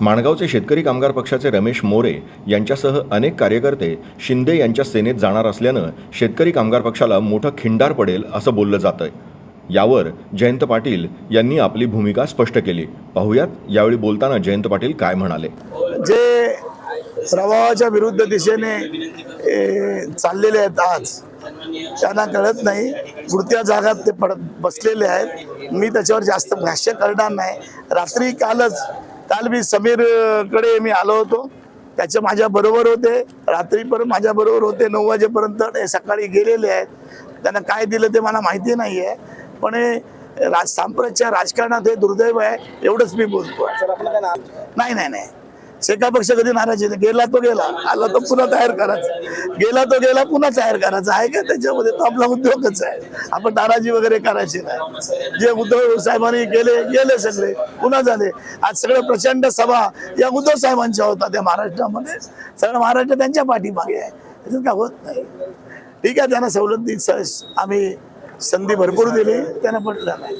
माणगावचे शेतकरी कामगार पक्षाचे रमेश मोरे यांच्यासह अनेक कार्यकर्ते शिंदे यांच्या सेनेत जाणार असल्यानं शेतकरी कामगार पक्षाला मोठं खिंडार पडेल असं बोललं जातंय. यावर जयंत पाटील यांनी आपली भूमिका स्पष्ट केली. पाहुयात यावेळी बोलताना जयंत पाटील काय म्हणाले? जे प्रवाहाच्या विरुद्ध दिशेने चाललेले आहेत आज त्यांना कळत नाही. पुढत्या जागात ते पडत बसलेले आहेत. मी त्याच्यावर जास्त भाष्य करणार नाही. रात्री कालच काल मी समीर अ, कडे मी आलो होतो. त्याचे माझ्या बरोबर होते. रात्री पण माझ्या बरोबर होते. नऊ वाजेपर्यंत ते सकाळी गेलेले आहेत. त्यांना काय दिलं ते मला माहिती नाही आहे पण हे राज सांप्रतच्या राजकारणात हे दुर्दैव आहे. एवढंच मी बोलतो नाही नाही नाही. शेका पक्ष कधी नाराज येते गेला तो गेला. आला तो पुन्हा तयार करायचा. गेला तो गेला पुन्हा तयार करायचा. आहे का त्याच्यामध्ये? तो आपला उद्योगच आहे. आपण नाराजी वगैरे करायची नाही. जे उद्धव साहेबांनी गेले गेले सगळे. पुन्हा झाले. आज सगळे प्रचंड सभा या उद्धव साहेबांच्या होता त्या महाराष्ट्रामध्ये. सगळं महाराष्ट्र त्यांच्या पाठीमागे आहे. त्याच्यात काय होत नाही. ठीक आहे त्यांना सवलत आम्ही संधी भरपूर दिली. त्यांना पटलं नाही.